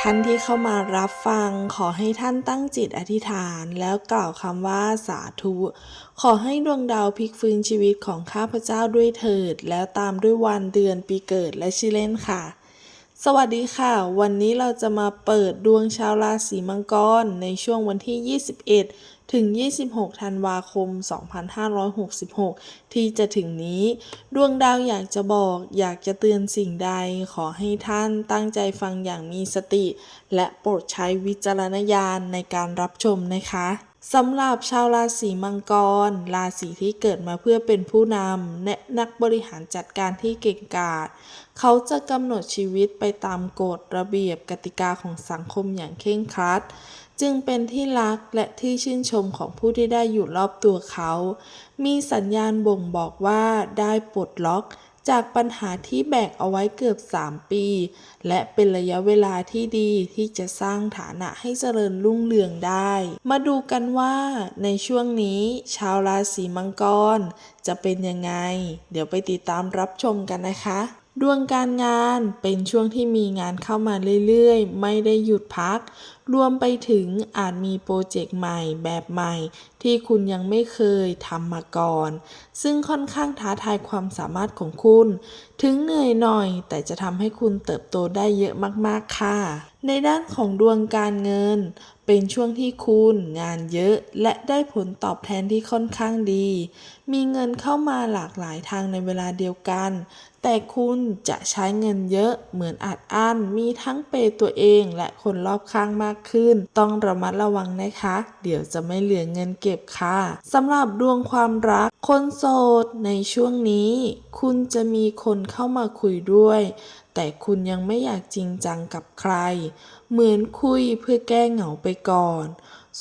ท่านที่เข้ามารับฟังขอให้ท่านตั้งจิตอธิษฐานแล้วกล่าวคำว่าสาธุ ขอให้ดวงดาวพลิกฟื้นชีวิตของข้าพเจ้าด้วยเถิด แล้วตามด้วยวันเดือนปีเกิดและชื่อเล่นค่ะ สวัสดีค่ะ วันนี้เราจะมาเปิดดวงชาวราศีมังกร ในช่วงวันที่ 21 ถึง 26 ธันวาคม 2566 ที่จะถึงนี้ ดวงดาวอยากจะบอก อยากจะเตือนสิ่งใด ขอให้ท่านตั้งใจฟังอย่างมีสติ และโปรดใช้วิจารณญาณในการรับชมนะคะ สำหรับชาวราศีมังกร ราศีที่เกิดมาเพื่อเป็นผู้นำและนักบริหารจัดการที่เก่งกาจเขาจะกำหนดชีวิตไปตามกฎระเบียบกติกาของสังคมอย่างเคร่งครัด จึงเป็นที่รักและที่ชื่นชมของผู้ที่ได้อยู่รอบตัวเขา มีสัญญาณบ่งบอกว่าได้ปลดล็อก จากปัญหาที่แบกเอาไว้เกือบ 3 ปี และเป็นระยะเวลาที่ดีที่จะสร้างฐานะให้เจริญรุ่งเรืองได้ มาดูกันว่าในช่วงนี้ชาวราศีมังกร จะเป็นยังไง เดี๋ยวไปติดตามรับชมกันนะคะ ดวงการงานเป็นช่วงที่มีงานเข้ามาเรื่อยๆ ไม่ได้หยุดพัก รวมไปถึงอาจมีโปรเจกต์ใหม่แบบใหม่ ที่คุณยังไม่เคยทำมาก่อน ซึ่งค่อนข้างท้าทายความสามารถของคุณ ถึงเหนื่อยหน่อย แต่จะทำให้คุณเติบโตได้เยอะมากๆค่ะ ในด้านของดวงการเงิน เป็นช่วงที่คุณงานเยอะ และได้ผลตอบแทนที่ค่อนข้างดี มีเงินเข้ามาหลากหลายทางในเวลาเดียวกันแต่คุณจะใช้เงินเยอะเหมือนอัดอั้นมีทั้งเปย์ตัวเองและคนรอบข้างมากขึ้น ต้องระมัดระวังนะคะ เดี๋ยวจะไม่เหลือเงินเก็บค่ะสำหรับดวงความรัก คนโสดในช่วงนี้ คุณจะมีคนเข้ามาคุยด้วย แต่คุณยังไม่อยากจริงจังกับใคร เหมือนคุยเพื่อแก้เหงาไปก่อน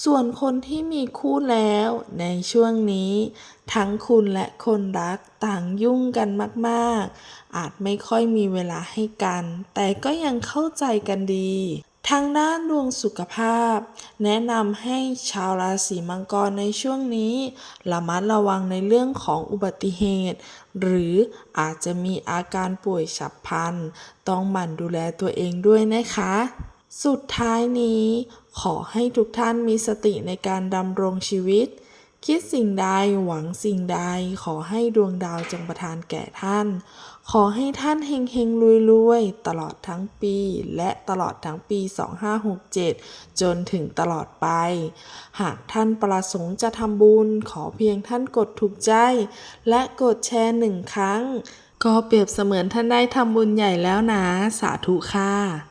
ส่วนคนที่มีคู่แล้วในช่วงนี้ ทั้งคุณและคนรักต่างยุ่งกันมากๆ อาจไม่ค่อยมีเวลาให้กัน แต่ก็ยังเข้าใจกันดีทางด้านดวงสุขภาพ แนะนำให้ชาวราศีมังกรในช่วงนี้ ระมัดระวังในเรื่องของอุบัติเหตุ หรืออาจจะมีอาการป่วยฉับพลัน ต้องหมั่นดูแลตัวเองด้วยนะคะ สุดท้ายนี้ขอให้ทุกท่านมีสติในการดำรงชีวิต คิดสิ่งใดหวังสิ่งใด ขอให้ดวงดาวจงประทานแก่ท่าน ขอให้ท่านเฮงเฮงรวยรวยตลอดทั้งปี และตลอดทั้งปี 2567 จนถึงตลอดไป หากท่านประสงค์จะทำบุญ ขอเพียงท่านกดถูกใจ และกดแชร์หนึ่งครั้ง ก็เปรียบเสมือนท่านได้ทำบุญใหญ่แล้วนะ สาธุค่ะ